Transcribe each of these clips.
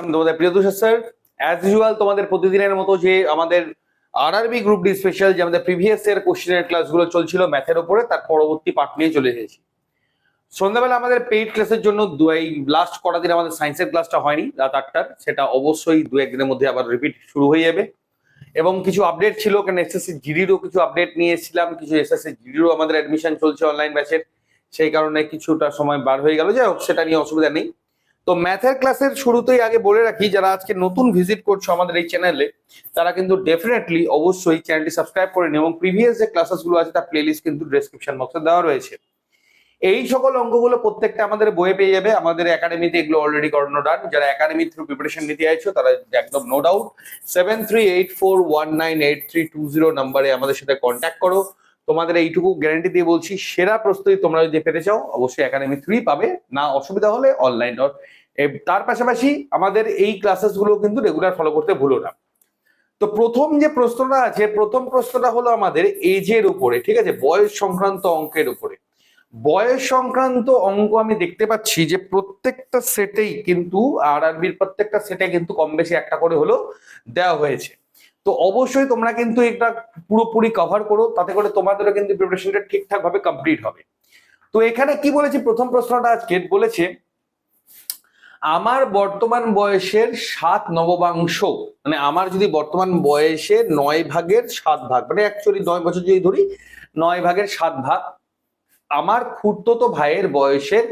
আমি তোমাদের প্রিয় তুষার স্যার অ্যাজ ইউজুয়াল তোমাদের প্রতিদিনের মতো যে আমাদের আরআরবি গ্রুপ ডি স্পেশাল যে আমাদের প্রিভিয়াস ইয়ার কোশ্চেনের ক্লাসগুলো চলছিল ম্যাথের ওপরে তার পরবর্তী পার্ট নিয়ে চলে এসেছি। সন্ধ্যাবেলা আমাদের পেইড ক্লাসের জন্য এই লাস্ট কটা দিন আমাদের সায়েন্সের ক্লাসটা হয়নি, রাত আটটার, সেটা অবশ্যই দু একদিনের মধ্যে আবার রিপিট শুরু হয়ে যাবে। এবং কিছু আপডেট ছিল কারণ এসএসসি জিডিরও কিছু আপডেট নিয়ে এসেছিলাম, কিছু এসএসসি জিডিরও আমাদের অ্যাডমিশন চলছে অনলাইন ব্যাচের সেই কারণে কিছুটা সময় বার হয়ে গেল। যাই হোক, সেটা নিয়ে অসুবিধা নেই। তো ম্যাথের ক্লাসের শুরুতেই আগে বলে রাখি, যারা আজকে নতুন ভিজিট করছ আমাদের এই চ্যানেলে তারা কিন্তু ডেফিনেটলি অবশ্যই চ্যানেলটি সাবস্ক্রাইব করে নিন এবং প্রিভিয়াস যে ক্লাসেসগুলো আছে, তার প্লেলিস্ট কিন্তু ডেসক্রিপশন বক্সে দেওয়া রয়েছে। এই সকল অঙ্কগুলো প্রত্যেকটা আমাদের বইয়ে পেয়ে যাবে। আমাদের একাডেমিতে এগুলো অলরেডি করানো ডান যারা একাডেমি থ্রু প্রিপারেশন নিতে চাইছো, তারা একদম no doubt seven three eight four one nine eight three two zero নাম্বারে আমাদের সাথে কন্ট্যাক্ট করো। তোমাদের এইটুকু গ্যারান্টি দিয়ে বলছি, সেরা প্রস্তুতি তোমরা যদি পেতে চাও, অবশ্যই একাডেমি থ্রি পাবে। না, অসুবিধা হলে অনলাইন তার পাশাপাশি আমাদের এই ক্লাসেসগুলো কিন্তু রেগুলার ফলো করতে ভুলো না। তো প্রথম যে প্রশ্নটা আছে, প্রথম প্রশ্নটা হলো আমাদের এজের উপরে, ঠিক আছে? বয়স সংক্রান্ত অঙ্কের উপরে। বয়স সংক্রান্ত অঙ্ক আমি দেখতে পাচ্ছি যে প্রত্যেকটা সেটেই কিন্তু আর আরবির প্রত্যেকটা সেটে কিন্তু কম বেশি একটা করে হলো দেওয়া হয়েছে। তো অবশ্যই তোমরা কিন্তু এটা পুরোপুরি কভার করো, তাতে করে তোমাদেরও কিন্তু প্রিপারেশনটা ঠিকঠাক ভাবে কমপ্লিট হবে। তো এখানে কি বলেছে? প্রথম প্রশ্নটা আজকে বলেছে, আমার বর্তমান বয়সের সাত নবমাংশ মানে আমার যদি বর্তমান বয়সে নয় ভাগের সাত ভাগ মানে অ্যাকচুয়ালি নয় বছর যদি ধরি, নয় ভাগের সাত ভাগ, আমার খুড়তো ভাইয়ের বয়সের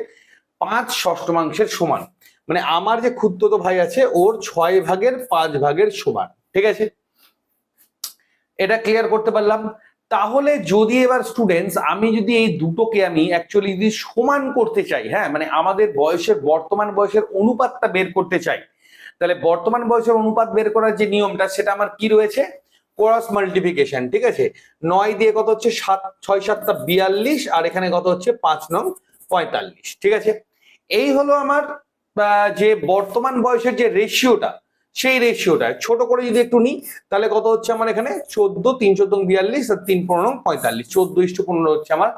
পাঁচ ষষ্ঠমাংশের সমান। মানে আমার যে খুড়তো ভাই আছে, ওর ছয় ভাগের পাঁচ ভাগের সমান। ঠিক আছে? এটা ক্লিয়ার করতে পারলাম। তাহলে যদি এবার স্টুডেন্টস আমি যদি এই দুটোকে আমি অ্যাকচুয়ালি যদি সমান করতে চাই হ্যাঁ মানে আমাদের বয়সের, বর্তমান বয়সের অনুপাতটা বের করতে চাই, তাহলে বর্তমান বয়সের অনুপাত বের করার যে নিয়মটা, সেটা আমার কি রয়েছে? ক্রস মাল্টিপ্লিকেশন ঠিক আছে? নয় দিয়ে কত হচ্ছে? সাত, ছয় সাতটা বিয়াল্লিশ, আর এখানে কত হচ্ছে? পাঁচ নং পঁয়তাল্লিশ, ঠিক আছে? এই হলো আমার যে বর্তমান বয়সের যে রেশিওটা সেই রেশিওটা ছোট করে যদি একটু নিই, তাহলে কত হচ্ছে আমার এখানে? চোদ্দ, তিন চোদ্দ বিয়াল্লিশ আর তিন পনেরো পঁয়তাল্লিশ। চোদ্দ ইষ্ট পনেরো হচ্ছে আমার,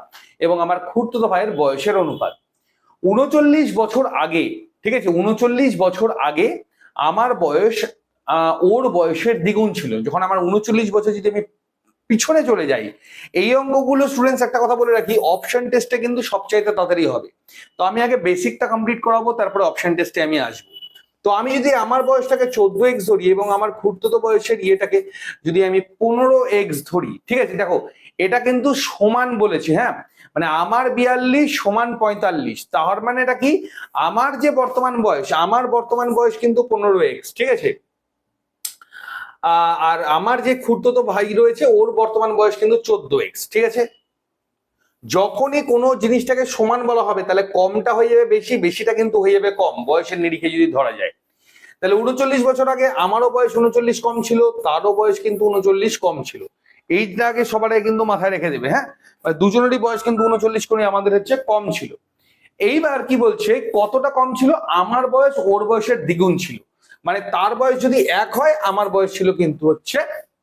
এবং আমার খুঁড়তো ভাইয়ের বয়সের অনুপাত। উনচল্লিশ বছর আগে, ঠিক আছে, উনচল্লিশ বছর আগে আমার বয়স ওর বয়সের দ্বিগুণ ছিল। যখন আমার উনচল্লিশ বছর যদি আমি পিছনে চলে যাই, এই অঙ্কগুলো স্টুডেন্টস একটা কথা বলে রাখি অপশন টেস্টে কিন্তু সবচাইতে তাড়াতাড়ি হবে। তো আমি আগে বেসিকটা কমপ্লিট করাবো, তারপরে অপশন টেস্টে আমি আসব। তো আমি যদি আমার বয়সটাকে চোদ্দ এক্স ধরি এবং আমার খুঁড়তো বয়সের ইয়েটাকে যদি আমি পনেরো এক্স ধরি, ঠিক আছে? দেখো, এটা কিন্তু সমান বলেছি হ্যাঁ? মানে আমার বিয়াল্লিশ সমান পঁয়তাল্লিশ। তার মানে এটা কি? আমার যে বর্তমান বয়স, আমার বর্তমান বয়স কিন্তু পনেরো এক্স ঠিক আছে? আর আমার যে খুঁড়তো ভাই রয়েছে, ওর বর্তমান বয়স কিন্তু চোদ্দ এক্স ঠিক আছে? যখনই কোনো জিনিসটাকে সমান বলা হবে, তাহলে কমটা হয়ে যাবে বেশি, বেশিটা কিন্তু হয়ে যাবে কম। বয়সের নিরিখে যদি ধরা যায়। তাহলে উনচল্লিশ বছর আগে আমারও বয়স উনচল্লিশ কম ছিল, তারও বয়স কিন্তু উনচল্লিশ কম ছিল। এইটা আগে সবার আগে কিন্তু মাথায় রেখে দেবে হ্যাঁ? মানে দুজনেরই বয়স কিন্তু উনচল্লিশ করে আমাদের হচ্ছে কম ছিল। এইবার কি বলছে, কতটা কম ছিল? আমার বয়স, ওর বয়সের দ্বিগুণ ছিল। মানে তার বয়স যদি এক হয়, আমার বয়স ছিল কিন্তু হচ্ছে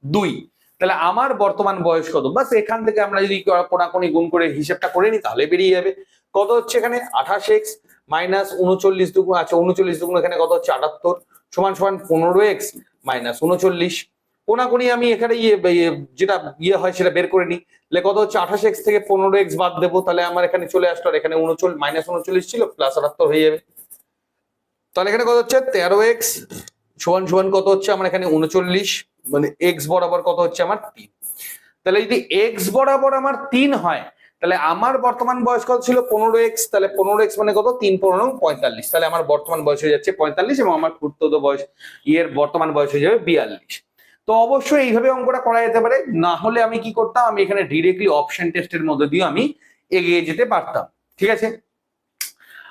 দুই। তাহলে আমার বর্তমান বয়স কত? বাস এখান থেকে আমরা যদি কোনাকুনি গুণ করে হিসেবটা করে নিই, তাহলে বেরিয়ে যাবে। কত হচ্ছে এখানে? আঠাশ এক্স মাইনাস উনচল্লিশ দুগুণ আচ্ছা উনচল্লিশ দুগুণ এখানে কত হচ্ছে? আটাত্তর সমান সমান পনেরো এক্স মাইনাস উনচল্লিশ। কোনাকুনি আমি এখানে ইয়ে ইয়ে যেটা ইয়ে হয় সেটা বের করে নিই। তাহলে কত হচ্ছে? আঠাশ এক্স থেকে পনেরো এক্স বাদ দেবো, তাহলে আমার এখানে চলে আসতো আর এখানে উনচল্লিশ, মাইনাস উনচল্লিশ ছিল প্লাস আটাত্তর হয়ে যাবে। তাহলে এখানে কত হচ্ছে? তেরো এক্স সমান সমান কত হচ্ছে আমার এখানে উনচল্লিশ মানে এক্স বরাবর কত হচ্ছে আমার তিন। তাহলে যদি এক্স বরাবর আমার তিন হয়, তাহলে আমার বর্তমান বয়স কত ছিল? পনেরো এক্স তাহলে পনেরো এক্স মানে কত? তিন, পনেরো, পঁয়তাল্লিশ। তাহলে আমার বর্তমান বয়স হয়ে যাচ্ছে পঁয়তাল্লিশ এবং আমার খুঁড়তো বয়স, ইয়ের বর্তমান বয়স হয়ে যাবে বিয়াল্লিশ। তো অবশ্যই এইভাবে অঙ্কটা করা যেতে পারে, না হলে আমি কি করতাম? আমি এখানে ডিরেক্টলি অপশন টেস্টের মধ্যে দিয়ে আমি এগিয়ে যেতে পারতাম। ঠিক আছে?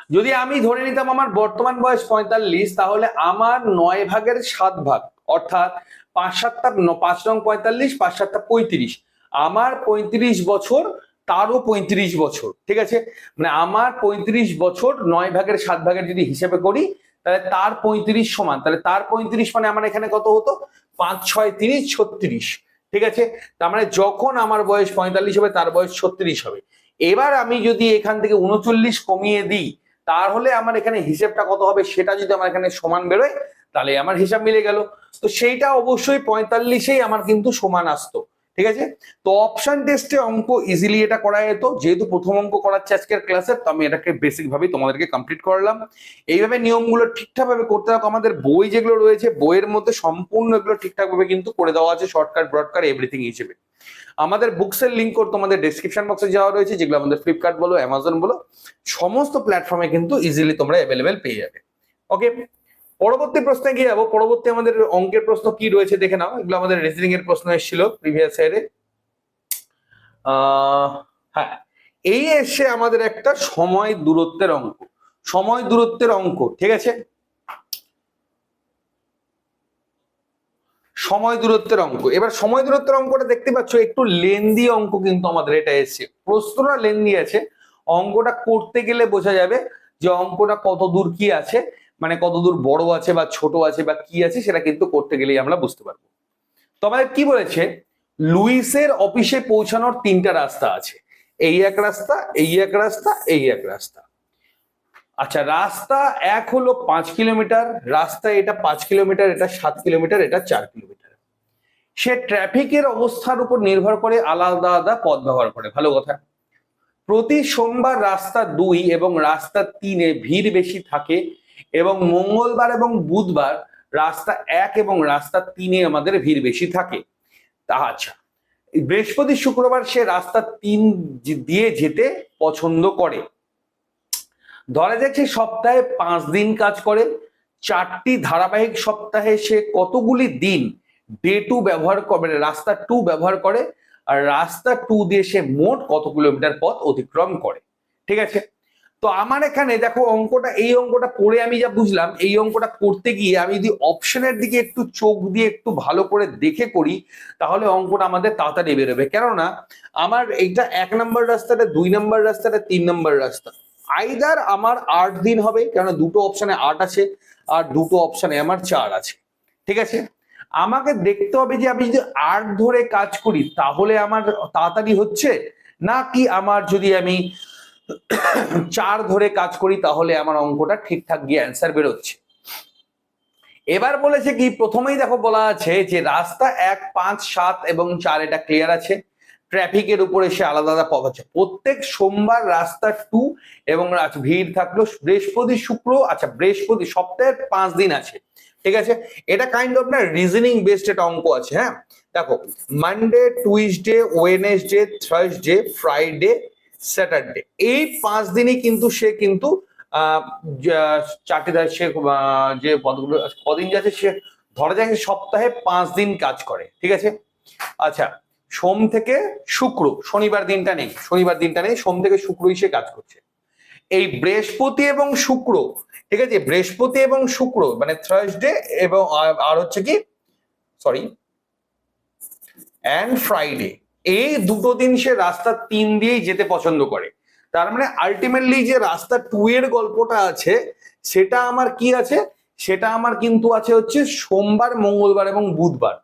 যদি আমি ধরে নিতাম আমার বর্তমান বয়স পঁয়তাল্লিশ, তাহলে আমার নয় ভাগের সাত ভাগ, অর্থাৎ পাঁচ সাতটা পাঁচ নং পঁয়তাল্লিশ, পাঁচ সাতটা পঁয়ত্রিশ। আমার পঁয়ত্রিশ বছর, তারও পঁয়ত্রিশ বছর, ঠিক আছে? মানে আমার পঁয়ত্রিশ বছর, নয় ভাগের সাত ভাগের যদি হিসেবে করি, তাহলে তার পঁয়ত্রিশ সমান, তাহলে তার পঁয়ত্রিশ মানে আমার এখানে কত হতো? পাঁচ, ছয়, তিরিশ, ছত্রিশ, ঠিক আছে? তার মানে যখন আমার বয়স পঁয়তাল্লিশ হবে, তার বয়স ছত্রিশ হবে। এবার আমি যদি এখান থেকে উনচল্লিশ কমিয়ে দিই তাহলে আমার এখানে হিসেবটা কত হবে সেটা যদি আমার এখানে সমান বেরোয়, তাহলে আমার হিসাব মিলে গেল। তো সেইটা অবশ্যই পঁয়তাল্লিশেই আমার কিন্তু সমান আসতো, ঠিক আছে? তো অপশন টেস্টে অঙ্ক ইজিলি এটা করা যেত। যেহেতু প্রথম অঙ্ক করাচ্ছে আজকের ক্লাসে তো আমি এটাকে বেসিক ভাবে তোমাদেরকে কমপ্লিট করলাম। এইভাবে নিয়মগুলো ঠিকঠাক ভাবে করতে থাকো। আমাদের বই যেগুলো রয়েছে, বইয়ের মধ্যে সম্পূর্ণ এগুলো ঠিকঠাক ভাবে কিন্তু করে দেওয়া আছে শর্টকাট ব্রডকাট এভরিথিং হিসেবে। আমাদের বুকসের লিঙ্ক তোমাদের ডেসক্রিপশন বক্সে যাওয়া রয়েছে, যেগুলো আমাদের ফ্লিপকার্ট বলো অ্যামাজন বলো, সমস্ত প্ল্যাটফর্মে কিন্তু ইজিলি তোমরা অ্যাভেলেবেল পেয়ে যাবে। ওকে পরবর্তী প্রশ্নে গিয়ে যাব। পরবর্তী আমাদের অঙ্কের প্রশ্ন কি রয়েছে দেখে নাও। এগুলো আমাদের রিজনিং এর প্রশ্ন এসেছিল প্রিভিয়াস ইয়ারে হ্যাঁ। এই এসে আমাদের একটা সময় দূরত্বের অঙ্ক। সময় দূরত্বের অঙ্ক, ঠিক আছে? সময় দূরত্বের অঙ্ক। এবার সময় দূরত্বের অঙ্কটা দেখতে পাচ্ছ, একটু লেন্দি অঙ্ক কিন্তু আমাদের এটা এসছে। প্রশ্নটা লেন্দি আছে। অঙ্কটা করতে গেলে বোঝা যাবে যে অঙ্কটা কত দূর কি আছে মানে কত দূর বড় আছে বা ছোট আছে বা কি আছে, সেটা কিন্তু করতে গেলেই আমরা বুঝতে পারব। তো আমাদের কি বলেছে? লুইসের অফিসে পৌঁছানোর তিনটা রাস্তা আছে। এই এক রাস্তা, এই এক রাস্তা, এই এক রাস্তা। আচ্ছা রাস্তা এক হলো পাঁচ কিলোমিটার, রাস্তা এটা পাঁচ কিলোমিটার, এটা সাত কিলোমিটার, এটা চার কিলোমিটার। সে ট্রাফিকের অবস্থার উপর নির্ভর করে আলাদা আলাদা পথ ব্যবহার করে, ভালো কথা। প্রতি সোমবার রাস্তা দুই এবং রাস্তা তিনে ভিড় বেশি থাকে এবং মঙ্গলবার এবং বুধবার রাস্তা এক এবং রাস্তা তিনে আমাদের ভিড় বেশি থাকে। তা আচ্ছা বৃহস্পতি শুক্রবার সে রাস্তা তিন দিয়ে যেতে পছন্দ করে। ধরা যাচ্ছে সপ্তাহে পাঁচ দিন কাজ করে, চারটি ধারাবাহিক সপ্তাহে সে কতগুলি দিন ডে টু ব্যবহার করে মানে রাস্তা টু ব্যবহার করে, আর রাস্তা টু দিয়ে সে মোট কত কিলোমিটার পথ অতিক্রম করে। ঠিক আছে? তো আমার এখানে দেখো অঙ্কটা, এই অঙ্কটা পড়ে আমি যা বুঝলাম, এই অঙ্কটা করতে গিয়ে আমি যদি অপশনের দিকে একটু চোখ দিয়ে একটু ভালো করে দেখে করি, তাহলে অঙ্কটা আমাদের তাড়াতাড়ি বেরোবে। কেননা, আমার এইটা এক নম্বর রাস্তাটা, দুই নম্বর রাস্তাটা, তিন নম্বর রাস্তা। আইদার আমার আট দিন হবে কেন দুটো অপশানে আট আছে আর দুটো অপশানে আমার চার আছে। ঠিক আছে? আমাকে দেখতে হবে যে আমি যদি আট ধরে কাজ করি, তাহলে আমার তাড়াতাড়ি হচ্ছে? নাকি আমার যদি আমি চার ধরে কাজ করি, তাহলে আমার অঙ্কটা ঠিকঠাক গিয়ে অ্যান্সার বেরোচ্ছে? এবার বলেছে কি, প্রথমেই দেখো বলা আছে যে রাস্তা এক, পাঁচ, সাত এবং চার এটা ক্লিয়ার আছে। ট্রাফিকের উপরে সে আলাদা আলাদা পথ আছে। প্রত্যেক সোমবার রাস্তা টু এবং ভিড় থাকল বৃহস্পতি, শুক্র আচ্ছা বৃহস্পতি সপ্তাহের পাঁচ দিন আছে। ঠিক আছে? এটা কাইন্ড অফ না রিজনিং বেসড একটা অঙ্ক আছে হ্যাঁ? দেখো Monday Tuesday Wednesday Thursday Friday Saturday এই পাঁচ দিনই কিন্তু সে কিন্তু চারটে সে যে পদগুলো কদিন যাচ্ছে সে ধরা যায় সপ্তাহে পাঁচ দিন কাজ করে। ঠিক আছে? আচ্ছা সোম থেকে শুক্র, শনিবার দিনটা নেই, শনিবার দিনটা নেই, সোম থেকে শুক্রই সে কাজ করছে। এই বৃহস্পতি এবং শুক্র, ঠিক আছে? বৃহস্পতি এবং শুক্র মানে থার্সডে এবং আর হচ্ছে কি? সরি অ্যান্ড ফ্রাইডে এই দুটো দিন সে রাস্তা তিন দিয়েই যেতে পছন্দ করে। তার মানে আলটিমেটলি যে রাস্তা টু এর গল্পটা আছে, সেটা আমার কি আছে? সেটা আমার কিন্তু আছে হচ্ছে সোমবার, মঙ্গলবার এবং বুধবার।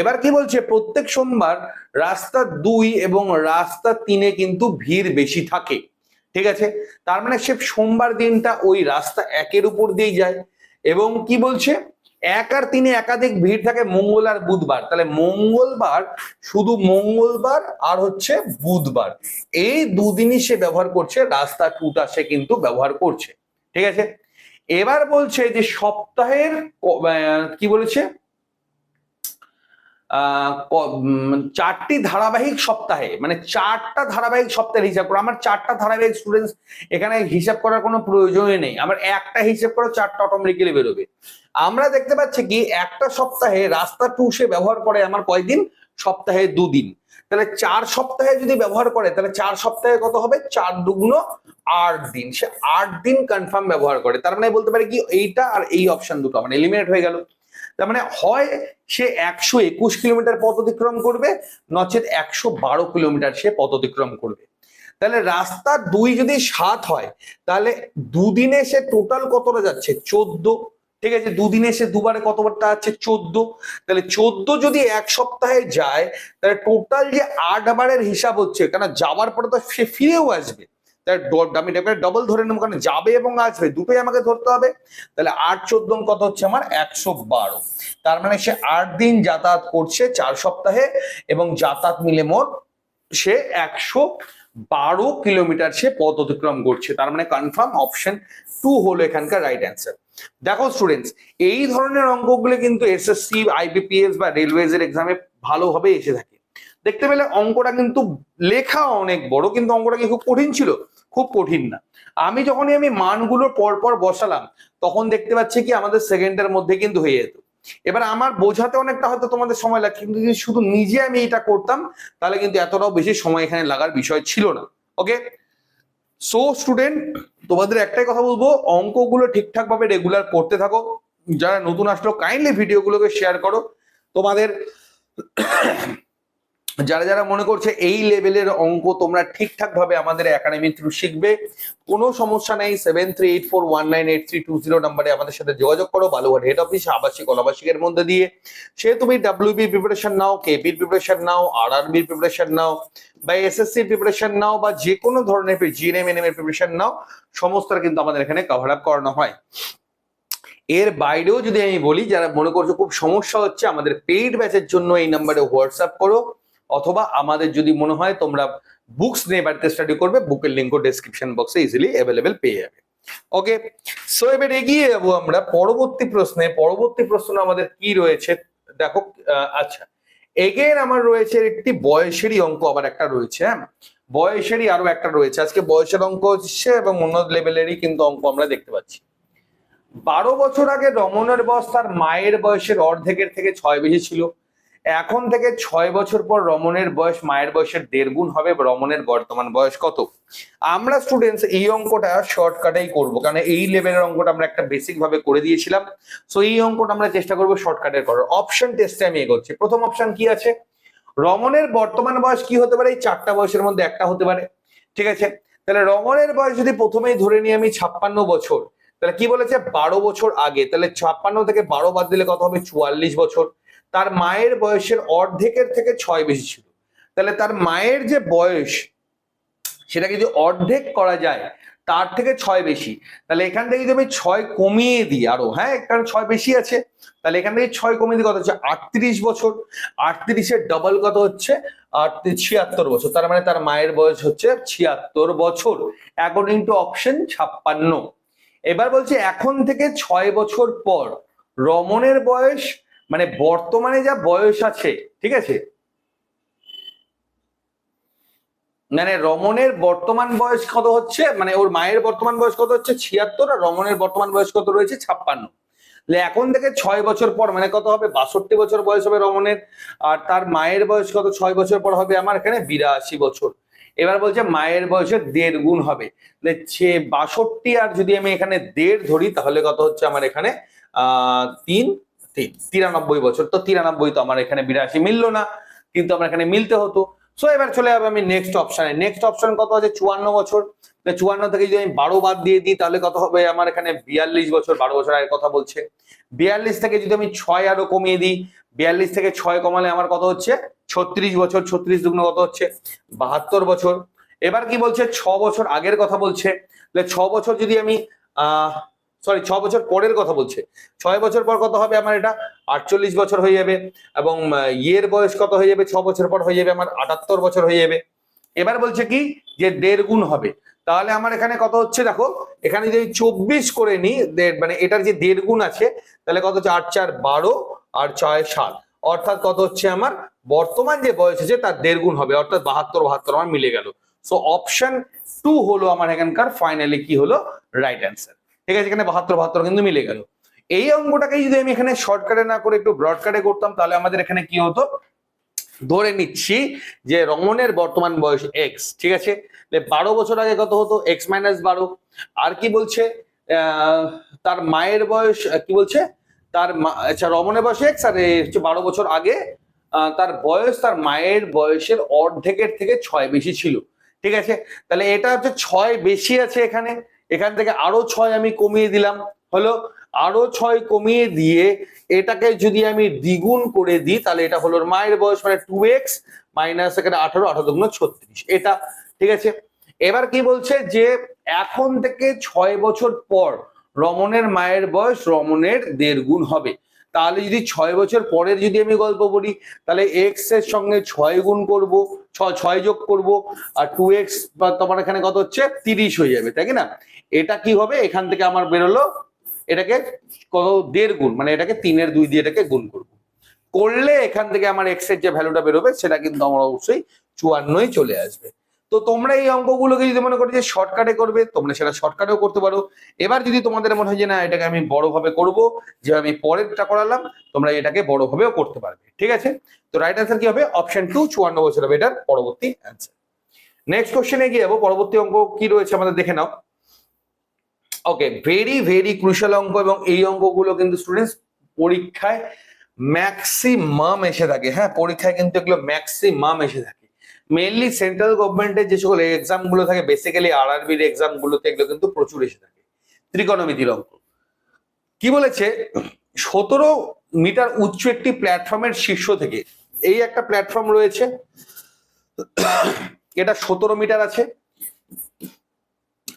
এবার কি বলছে? প্রত্যেক সোমবার রাস্তা দুই এবং রাস্তা তিনে কিন্তু ভিড় বেশি থাকে। ঠিক আছে? তার মানে সে সোমবার দিনটা ওই রাস্তা একের উপর দিয়েই যায়। এবং কি বলছে? এক আর তিনে একাধিক ভিড় থাকে মঙ্গল আর বুধবার। তাহলে মঙ্গলবার শুধু মঙ্গলবার আর হচ্ছে বুধবার। এই দুদিনই সে ব্যবহার করছে, রাস্তা টুটা সে কিন্তু ব্যবহার করছে। ঠিক আছে? এবার বলছে যে সপ্তাহের কি বলেছে? চারটি ধারাবাহিক সপ্তাহে মানে চারটা ধারাবাহিক সপ্তাহের হিসাব করো, আমার চারটা ধারাবাহিক স্টুডেন্টস এখানে হিসাব করার কোনো প্রয়োজনই নেই। আমার একটা হিসাব করো চারটা অটোমেটিক্যালি বেরোবে। আমরা দেখতে পাচ্ছি কি, একটা সপ্তাহে রাস্তা টু সে ব্যবহার করে আমার কয়দিন? সপ্তাহে দুদিন। তাহলে চার সপ্তাহে যদি ব্যবহার করে, তাহলে চার সপ্তাহে কত হবে? চার দুগুণ আট দিন। সে আট দিন কনফার্ম ব্যবহার করে। তার মানে বলতে পারে কি, এইটা আর এই অপশন দুটো মানে এলিমিনেট হয়ে গেল। তার মানে হয় সে একশো একুশ কিলোমিটার পথ অতিক্রম করবে, নচেত একশো বারো কিলোমিটার সে পথ অতিক্রম করবে। তাহলে রাস্তা দুই যদি সাত হয়, তাহলে দুদিনে সে টোটাল কতটা যাচ্ছে? চোদ্দ। ঠিক আছে, দুদিনে সে দুবারে কতবারটা আছে? চোদ্দ। তাহলে চোদ্দ যদি এক সপ্তাহে যায়, তাহলে টোটাল যে আট বারের হিসাব হচ্ছে, কেন যাওয়ার পরে তো সে ফিরেও আসবে। আমি ডবল ধরে নেব, কারণ যাবে এবং আসবে, দুটোই আমাকে ধরতে হবে। তাহলে আট চোদ্দ কত হচ্ছে আমার? একশো বারো। তার মানে সে আট দিন যাতায়াত করছে চার সপ্তাহে, এবং যাতায়াত মিলে মোট সে একশো বারো কিলোমিটার সে পথ অতিক্রম করছে। তার মানে কনফার্ম অপশন টু হলো এখানকার রাইট অ্যান্সার দেখো স্টুডেন্টস এই ধরনের অঙ্কগুলো কিন্তু এসএসসি আইবিপিএস বা রেলওয়েজ এর এক্সামে ভালোভাবে এসে থাকে। দেখতে পেলে অঙ্কটা কিন্তু লেখা অনেক বড়, কিন্তু অঙ্কটা কি খুব কঠিন ছিল? খুব কঠিন না। আমি যখনই আমি মানগুলো পরপর বসালাম, তখন দেখতে পাচ্ছি কি আমাদের সেকেন্ডের মধ্যে কিন্তু হয়ে যেত। এবার আমার বোঝাতে অনেকটা হয়তো তোমাদের সময় লাগে কিন্তু যদি শুধু নিজে আমি এটা করতাম, তাহলে কিন্তু এতটাও বেশি সময় এখানে লাগার বিষয় ছিল না। ওকে সো স্টুডেন্ট তোমাদের একটাই কথা বলব, অঙ্কগুলো ঠিকঠাক ভাবে রেগুলার করতে থাকো। যারা নতুন আসলো কাইন্ডলি ভিডিওগুলোকে শেয়ার করো। তোমাদের যারা যারা মনে করছে এই লেভেলের অঙ্ক তোমরা ঠিকঠাক ভাবে আমাদের একাডেমি থ্রু শিখবে, কোনো সমস্যা নেই seven three eight four one nine eight three two zero নাম্বারে আমাদের সাথে যোগাযোগ করো বালুঘাট হেড অফিস আবাসিক, অনাবাসিকের মধ্যে দিয়ে। সে তুমি ডাব্লিউবি প্রিপারেশন নাও কে কেপির প্রিপারেশন নাও আর আর আরবির প্রিপারেশন নাও, বা এসএসসি প্রিপারেশন নাও, বা যে কোনো ধরনের জিএনএম এনএম এর প্রিপারেশন নাও, সমস্তটা কিন্তু আমাদের এখানে কভার আপ করানো হয়। এর বাইরেও যদি আমি বলি, যারা মনে করছ খুব সমস্যা হচ্ছে, আমাদের পেইড ব্যাচের জন্য এই নাম্বারে হোয়াটসঅ্যাপ করো। অথবা আমাদের যদি মনে হয় তোমরা বুকস নিয়ে বাড়িতে স্টাডি করবে বুকের লিঙ্কও ডেসক্রিপশন বক্সে ইজিলি অ্যাভেলেবেল পেয়ে যাবে। ওকে সো এবার এগিয়ে যাব আমরা পরবর্তী প্রশ্নে। পরবর্তী প্রশ্ন আমাদের কি রয়েছে? দেখো আচ্ছা। এগেন আমার রয়েছে একটি বয়সেরই অঙ্ক, আবার একটা রয়েছে হ্যাঁ? বয়সেরই আরও একটা রয়েছে। আজকে বয়সের অঙ্ক হচ্ছে এবং অন্য লেভেলেরই কিন্তু অঙ্ক আমরা দেখতে পাচ্ছি। বারো বছর আগে রমনের বয়স তার মায়ের বয়সের অর্ধেকের থেকে ছয় বেশি ছিল। এখন থেকে ছয় বছর পর রমনের বয়স, মায়ের বয়সের দেড় গুণ হবে রমনের বর্তমান বয়স কত? আমরা স্টুডেন্টস এই অঙ্কটা শর্টকাটেই করব, কারণ এই লেভেলের অঙ্কটা আমরা একটা বেসিক ভাবে করে দিয়েছিলাম। সো এই অঙ্কটা আমরা চেষ্টা করব শর্টকাটের করার। অপশন টেস্টে আমি এগোচ্ছি। প্রথম অপশন কি আছে? রমনের বর্তমান বয়স কি হতে পারে? এই চারটা বয়সের মধ্যে একটা হতে পারে। ঠিক আছে? তাহলে রমনের বয়স যদি প্রথমেই ধরে নিই আমি ছাপ্পান্ন বছর, তাহলে কি বলেছে? বারো বছর আগে। তাহলে ছাপ্পান্ন থেকে বারো বাদ দিলে কত হবে? চুয়াল্লিশ বছর। তার মায়ের বয়সের অর্ধেকের থেকে ছয় বেশি ছিল। তাহলে তার মায়ের যে বয়স, সেটাকে যদি অর্ধেক করা যায়, তার থেকে ছয় বেশি। তাহলে এখান থেকে যদি আমি ছয় কমিয়ে দিই আরও হ্যাঁ কারণ ছয় বেশি আছে। তাহলে এখান থেকে ছয় কমিয়ে দিই কত হচ্ছে? আটত্রিশ বছর। আটত্রিশের ডবল কত হচ্ছে? ছিয়াত্তর বছর। তার মানে তার মায়ের বয়স হচ্ছে ছিয়াত্তর বছর অ্যাকর্ডিং টু অপশন ছাপ্পান্ন। এবার বলছে, এখন থেকে ছয় বছর পর রমনের বয়স মানে বর্তমানে যা বয়স আছে ঠিক আছে? মানে রমনের বর্তমান বয়স কত হচ্ছে? মানে ওর মায়ের বর্তমান বয়স কত হচ্ছে? ছিয়াত্তর আর রমনের বর্তমান বয়স কত রয়েছে? ছাপ্পান্ন। তাহলে এখন থেকে ছয় বছর পর মানে কত হবে? বাষট্টি বছর বয়স হবে রমনের আর তার মায়ের বয়স কত? ছয় বছর পর হবে আমার এখানে বিরাশি বছর। এবার বলছে মায়ের বয়সের দেড় গুণ হবে। সে বাষট্টি আর যদি আমি এখানে দেড় ধরি তাহলে কত হচ্ছে আমার এখানে আহ তিন। তিরানব্বই বছর। তো তিরানব্বই তো আমার এখানে বিরাশি মিললো না, কিন্তু আমার এখানে মিলতে হতো। সো এবার চলে যাবে আমি নেক্সট অপশনে নেক্সট অপশন কত আছে? চুয়ান্ন বছর। চুয়ান্ন থেকে যদি আমি বারো বাদ দিয়ে দিই, তাহলে কত হবে? আমার এখানে বিয়াল্লিশ বছর, বারো বছর আগের কথা বলছে। বিয়াল্লিশ থেকে যদি আমি ছয় আরও কমিয়ে দিই, বিয়াল্লিশ থেকে ছয় কমালে আমার কত হচ্ছে? ছত্রিশ বছর। ছত্রিশ দুগুণ কত হচ্ছে? বাহাত্তর বছর। এবার কি বলছে? ছ বছর আগের কথা বলছে। ছ বছর যদি আমি, আহ সরি ছ বছর পরের কথা বলছে। ছয় বছর পর কত হবে আমার এটা? আটচল্লিশ বছর হয়ে যাবে এবং ইয়ের বয়স কত হয়ে যাবে? ছ বছর পর হয়ে যাবে আমার আটাত্তর বছর হয়ে যাবে। এবার বলছে কি? যে দেড় গুণ হবে। তাহলে আমার এখানে কত হচ্ছে দেখো? এখানে যদি চব্বিশ করে দেড়- মানে এটার যে দেড় গুণ আছে, তাহলে কত হচ্ছে? আট চার বারো, আর ছয় সাত। অর্থাৎ কত হচ্ছে আমার? বর্তমান যে বয়স আছে, তার দেড় গুণ হবে। অর্থাৎ বাহাত্তর বাহাত্তর আমার মিলে গেল। সো অপশন টু হলো আমার এখানকার ফাইনালি কি হলো? রাইট অ্যান্সার ঠিক আছে, এখানে বাহাত্তর বাহাত্তর কিন্তু মিলে গেল। এই অঙ্কটাকে যদি আমি এখানে শর্টকাটে না করে একটু ব্রডকাটে করতাম, তাহলে আমাদের এখানে কি হতো? ধরে নিচ্ছি যে রমনের বর্তমান বয়স এক্স ঠিক আছে? বারো বছর আগে কত হতো? এক্স মাইনাস বারো। আর কি বলছে? তার মায়ের বয়স কি বলছে? তার আচ্ছা রমনের বয়স এক্স আর হচ্ছে বারো বছর আগে তার বয়স তার মায়ের বয়সের অর্ধেকের থেকে ছয় বেশি ছিল। ঠিক আছে? তাহলে এটা হচ্ছে ছয় বেশি আছে এখানে। এখান থেকে আরও ছয় আমি কমিয়ে দিলাম। হলো, আরও ছয় কমিয়ে দিয়ে এটাকে যদি আমি দ্বিগুণ করে দিই, তাহলে এটা হলো মায়ের বয়স মানে টু এক্স মাইনাস এখানে আঠারো আঠারো দুগুণ ছত্রিশ। এটা, ঠিক আছে? এবার কি বলছে যে, এখন থেকে ছয় বছর পর রমণের মায়ের বয়স রমণের দেড় গুণ হবে। তাহলে যদি ছয় বছর পরের যদি আমি গল্প বলি, তাহলে এক্সের সঙ্গে ছয় গুণ করব ছয় যোগ করব, আর টু এক্স তোমার এখানে কত হচ্ছে? তিরিশ হয়ে যাবে, তাই না? এটা কি হবে? এখান থেকে আমার বেরোলো। এটাকে কত? দেড় গুণ। মানে এটাকে তিনের দুই দিয়ে এটাকে গুণ করব। করলে এখান থেকে আমার এক্সের যে ভ্যালুটা বেরোবে, সেটা কিন্তু আমার অবশ্যই চুয়ান্নই চলে আসবে। তো তোমরা এই অঙ্কগুলোকে যদি মনে করো যে শর্টকাটে করবে, তোমরা সেটা শর্টকাটেও করতে পারো। এবার যদি তোমাদের মনে হয় যে না, এটাকে আমি বড়ভাবে করব, যে আমি পরেরটা করালাম, তোমরা এটাকে বড়ভাবেও করতে পারবে। ঠিক আছে? তো রাইট অ্যান্সার কি হবে? অপশন টু চুয়ান্ন বছর হবে এটার পরবর্তী অ্যান্সার নেক্সট কোশ্চেনে গিয়ে যাব। পরবর্তী অঙ্ক কি রয়েছে আমাদের দেখে নাও। ওকে ভেরি ভেরি ক্রুশাল অঙ্ক এবং এই অঙ্কগুলো কিন্তু স্টুডেন্টস পরীক্ষায় ম্যাক্সিমাম এসে থাকে। হ্যাঁ পরীক্ষায় কিন্তু এগুলো ম্যাক্সিমাম এসে থাকে। মেনলি সেন্ট্রাল গভর্নমেন্টের যে সকল এক্সামগুলো থাকে বেসিক্যালি আর আরবির এক্সাম গুলোতে এগুলো কিন্তু প্রচুর এসে থাকে। ত্রিকোণমিতির অঙ্ক। কি বলেছে? সতেরো মিটার উচ্চ একটি প্ল্যাটফর্মের শীর্ষ থেকে। এই একটা প্ল্যাটফর্ম রয়েছে। এটা সতেরো মিটার আছে।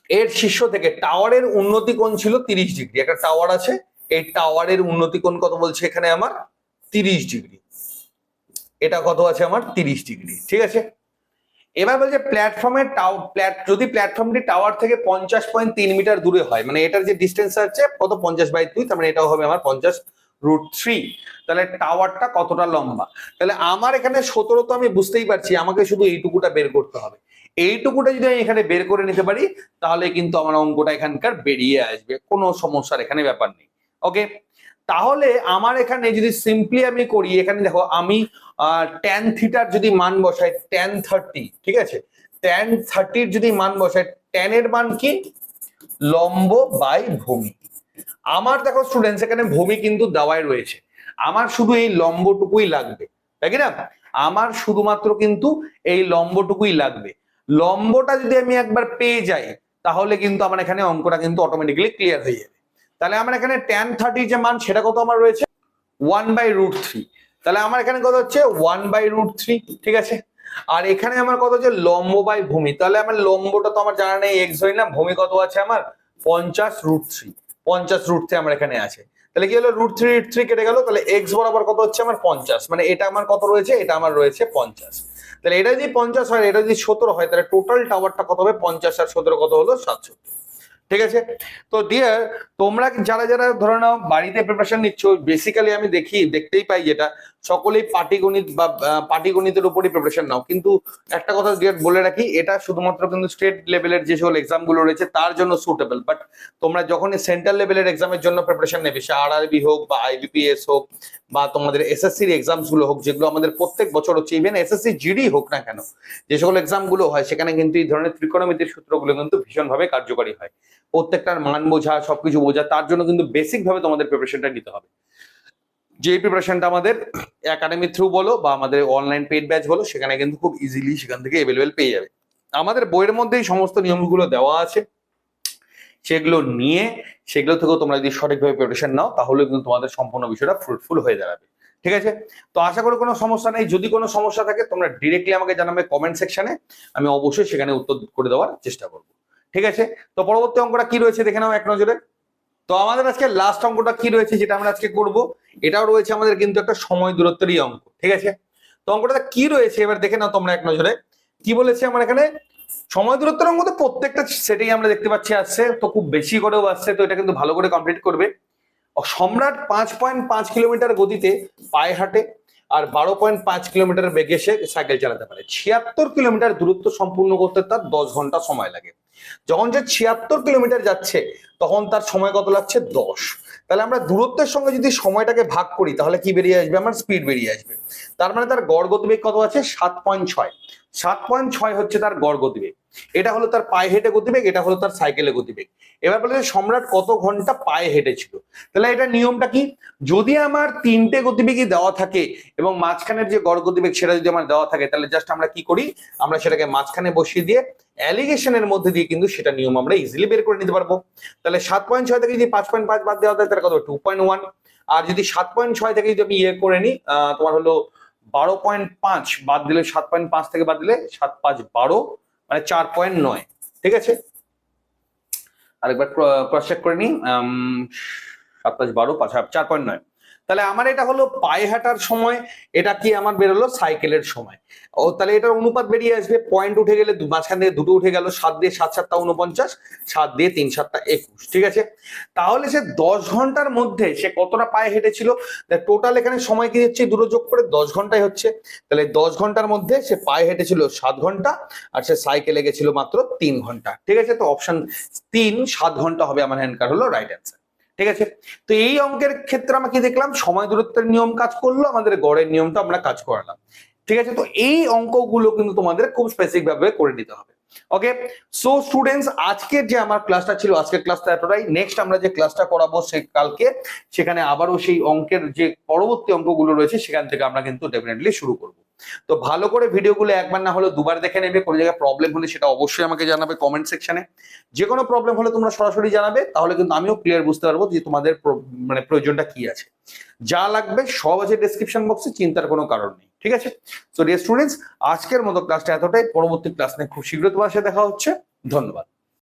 এর শীর্ষ থেকে টাওয়ারের উন্নতি কোণ ছিল তিরিশ ডিগ্রি। একটা টাওয়ার আছে, এই টাওয়ারের উন্নতি কোণ কত বলছে এখানে আমার? তিরিশ ডিগ্রি। এটা কত আছে আমার? তিরিশ ডিগ্রি। ঠিক আছে? এবার বলছে প্ল্যাটফর্মের প্ল্যাট, যদি প্ল্যাটফর্মটি টাওয়ার থেকে পঞ্চাশ পয়েন্ট তিন মিটার দূরে হয় মানে এটার যে ডিস্টেন্স আছে, কত? পঞ্চাশ বাই দুই, তার মানে এটাও হবে আমার পঞ্চাশ রুট থ্রি তাহলে টাওয়ারটা কতটা লম্বা? তাহলে আমার এখানে সতেরো তো আমি বুঝতেই পারছি, আমাকে শুধু এইটুকুটা বের করতে হবে। এইটুকুটা যদি আমি এখানে বের করে নিতে পারি, তাহলে কিন্তু আমার অঙ্কটা এখানকার বেরিয়ে আসবে। কোনো সমস্যার এখানে ব্যাপার নেই। ওকে তাহলে আমার এখানে যদি সিম্পলি আমি করি, এখানে দেখো আমি ট্যান থিটার যদি মান বসাই ট্যান থার্টি ঠিক আছে? ট্যান থার্টির যদি মান বসাই ট্যানের মান কি? লম্ব বাই ভূমি। আমার দেখো স্টুডেন্টস এখানে ভূমি কিন্তু দেওয়াই রয়েছে। আমার শুধু এই লম্বটুকুই লাগবে। তাই না? আমার শুধুমাত্র কিন্তু এই লম্বটুকুই লাগবে। লম্বটা যদি আমি একবার পেয়ে যাই, তাহলে কিন্তু আমার এখানে অঙ্কটা কিন্তু অটোমেটিক্যালি ক্লিয়ার হয়ে যাবে। তাহলে আমার এখানে ট্যান থার্টি যে মান, সেটা কত আমার রয়েছে? ওয়ান বাই রুট থ্রি তাহলে আমার এখানে কত হচ্ছে? ওয়ান বাই রুট থ্রি ঠিক আছে? আর এখানে আমার কত হচ্ছে? লম্ব বাই ভূমি। তাহলে আমার লম্বটা তো আমার জানা নেই এক্স ধরি না, ভূমি কত আছে আমার? পঞ্চাশ রুট থ্রি পঞ্চাশ রুট থ্রি আমার এখানে আছে। তাহলে কি হলো? রুট থ্রি রুট থ্রি কেটে গেল, তাহলে এক্স বরাবর কত হচ্ছে? আমার পঞ্চাশ। মানে এটা আমার কত রয়েছে? এটা আমার রয়েছে পঞ্চাশ। তাহলে এটা যদি পঞ্চাশ হয়, এটা যদি সতেরো হয়, তাহলে টোটাল টাওয়ারটা কত হবে? পঞ্চাশ আর সতেরো কত হলো? সাতষট্টি। ঠিক আছে? তো ডিয়ার তোমরা যারা যারা ধরে নাও বাড়িতে প্রিপারেশন নিচ্ছ বেসিক্যালি আমি দেখি, দেখতেই পাই যেটা, সকলেই পাটিগণিত বা পাটিগণিতের উপরই প্রিপারেশন নাও। কিন্তু একটা কথা ডিয়ার বলে রাখি, এটা শুধুমাত্র কিন্তু স্টেট লেভেলের যে সকল এক্সামগুলো রয়েছে, তার জন্য সুটেবল বাট তোমরা যখনই সেন্ট্রাল লেভেলের এক্সামের জন্য প্রিপারেশন নেবে, সে আর হোক বা আইবিপিএস হোক বা তোমাদের এসএসসির এক্সামসগুলো হোক, যেগুলো আমাদের প্রত্যেক বছর হচ্ছে ইভেন এসএসসি জিডি হোক না কেন, যে সকল এক্সামগুলো হয়, সেখানে কিন্তু এই ধরনের ত্রিকোণমিতির সূত্রগুলো কিন্তু ভীষণভাবে কার্যকরী হয়। প্রত্যেকটার মান বোঝা, সবকিছু বোঝা, তার জন্য কিন্তু বেসিক ভাবে তোমাদের প্রিপারেশনটা নিতে হবে। যে প্রিপারেশনটা আমাদের একাডেমি থ্রু বলো বা আমাদের অনলাইন পেড ব্যাচ বলো, সেখানে কিন্তু খুব ইজিলি সেখান থেকে অ্যাভেলেবেল পেয়ে যাবে। আমাদের বইয়ের মধ্যেই সমস্ত নিয়মগুলো দেওয়া আছে। সেগুলো নিয়ে, সেগুলো থেকেও তোমরা যদি সঠিকভাবে প্রিপারেশন নাও তাহলে কিন্তু তোমাদের সম্পূর্ণ বিষয়টা ফ্রুটফুল হয়ে দাঁড়াবে। ঠিক আছে? তো আশা করি কোনো সমস্যা নেই। যদি কোনো সমস্যা থাকে, তোমরা ডিরেক্টলি আমাকে জানাবে কমেন্ট সেকশনে আমি অবশ্যই সেখানে উত্তর করে দেওয়ার চেষ্টা করব। ঠিক আছে? তো পরবর্তী অঙ্কটা কি রয়েছে দেখে নাও এক নজরে। তো আমাদের আজকে লাস্ট অঙ্কটা কি রয়েছে যেটা আমরা আজকে করব। এটাও রয়েছে আমাদের কিন্তু একটা সময় দূরত্বেরই অঙ্ক। ঠিক আছে? তো অঙ্কটা কি রয়েছে? এবার দেখে নাও তোমরা এক নজরে। কি বলেছে আমার এখানে? সময় দূরত্বের মধ্যে প্রত্যেকটা সেটেই আমরা দেখতে পাচ্ছি আসছে, তো খুব বেশি করেও আসছে, তো এটা কিন্তু ভালো করে কমপ্লিট করবে। সম্রাট পাঁচ পয়েন্ট পাঁচ কিলোমিটার গতিতে পায়ে হাঁটে আর বারো পয়েন্ট পাঁচ কিলোমিটার বেগে সে সাইকেল চালাতে পারে। ছিয়াত্তর কিলোমিটার দূরত্ব সম্পূর্ণ করতে তার দশ ঘণ্টা সময় লাগে। যখন যে ছিয়াত্তর কিলোমিটার যাচ্ছে, তখন তার সময় কত লাগছে? দশ। তাহলে আমরা দূরত্বের সঙ্গে যদি সময়টাকে ভাগ করি, তাহলে কি বেরিয়ে আসবে? আমার স্পিড বেরিয়ে আসবে। তার মানে তার গড় গতিবেগ কত আছে? সাত পয়েন্ট ছয়। সাত পয়েন্ট ছয় হচ্ছে তার গড় গতিবেগ। এটা হলো তার পায়ে হেঁটে গতিবেগ, এটা হলো তার সাইকেলে গতিবেগ। এবার বলে সম্রাট কত ঘণ্টা পায়ে হেঁটেছিল? তাহলে এটা নিয়মটা কি? যদি আমার তিনটে গতিবেগই দেওয়া থাকে এবং মাঝখানের যে গড় গতিবেগ সেটা যদি আমার দেওয়া থাকে, তাহলে জাস্ট আমরা কি করি? আমরা সেটাকে মাঝখানে বসিয়ে দিয়ে অ্যালিগেশনের মধ্যে দিয়ে কিন্তু সেটা নিয়ম আমরা ইজিলি বের করে নিতে পারব। তাহলে সাত পয়েন্ট ছয় থেকে যদি পাঁচ পয়েন্ট পাঁচ বাদ দেওয়া থাকে তাহলে কত? টু পয়েন্ট ওয়ান আর যদি সাত পয়েন্ট ছয় থেকে যদি আমি ইয়ে করে নিই তোমার হলো বারো পয়েন্ট পাঁচ বাদ দিলে সাত পয়েন্ট পাঁচ থেকে বাদ দিলে সাত পাঁচ বারো মানে চার পয়েন্ট নয়। ঠিক আছে? আরেকবার ক্রস চেক করে নিই সাত পাঁচ বারো, পাঁচ, চার পয়েন্ট নয়। তাহলে আমার এটা হলো পায়ে হাঁটার সময়, এটা কি আমার বেরোলো? সাইকেলের সময়। ও তাহলে এটার অনুপাত বেরিয়ে আসবে পয়েন্ট উঠে গেলে মাঝখান থেকে দুটো উঠে গেল, সাত দিয়ে সাত সাতটা উনপঞ্চাশ সাত দিয়ে তিন সাতটা একুশ, ঠিক আছে? তাহলে সে দশ ঘণ্টার মধ্যে সে কতটা পায়ে হেঁটেছিল? টোটাল এখানে সময় কি হচ্ছে? দুটো যোগ করে দশ ঘন্টায় হচ্ছে। তাহলে দশ ঘণ্টার মধ্যে সে পায়ে হেঁটেছিল সাত ঘণ্টা, আর সে সাইকেলে গেছিল মাত্র তিন ঘণ্টা, ঠিক আছে? তো অপশন তিন, সাত ঘণ্টা হবে আমার হ্যান্ড হ্যান্ডকার হলো রাইট অ্যান্সার ঠিক আছে? তো এই অঙ্কের ক্ষেত্রে আমরা কি দেখলাম? সময় দূরত্বের নিয়ম কাজ করল, আমাদের গড়ের নিয়মটা আমরা কাজ করালাম। ঠিক আছে? তো এই অঙ্কগুলো কিন্তু তোমাদের খুব স্পেসিফিক ভাবে করে নিতে হবে। ওকে সো স্টুডেন্টস আজকের যে আমার ক্লাসটা ছিল, আজকের ক্লাসটা এতটাই। নেক্সট আমরা যে ক্লাসটা করাবো সে কালকে, সেখানে আবারও সেই অঙ্কের যে পরবর্তী অঙ্কগুলো রয়েছে, সেখান থেকে আমরা কিন্তু ডেফিনেটলি শুরু করব। তো ভালো করে ভিডিওগুলো একবার না হলে দুবার দেখে নেবে, কোনো জায়গায় প্রবলেম হলে সেটা অবশ্যই আমাকে জানাবে কমেন্ট সেকশনে যে কোনো প্রবলেম হলে তোমরা সরাসরি জানাবে, তাহলে কিন্তু আমিও ক্লিয়ার বুঝতে পারব যে তোমাদের মানে প্রয়োজনটা কি আছে। যা লাগবে সব আছে ডেসক্রিপশন বক্সে চিন্তার কোনো কারণ নেই, ঠিক আছে? তো ডিয়ার স্টুডেন্টস আজকের মতো ক্লাসটা এতটাই, পরবর্তী ক্লাস নিয়ে খুব শীঘ্রই তোমার সাথে দেখা হচ্ছে। ধন্যবাদ।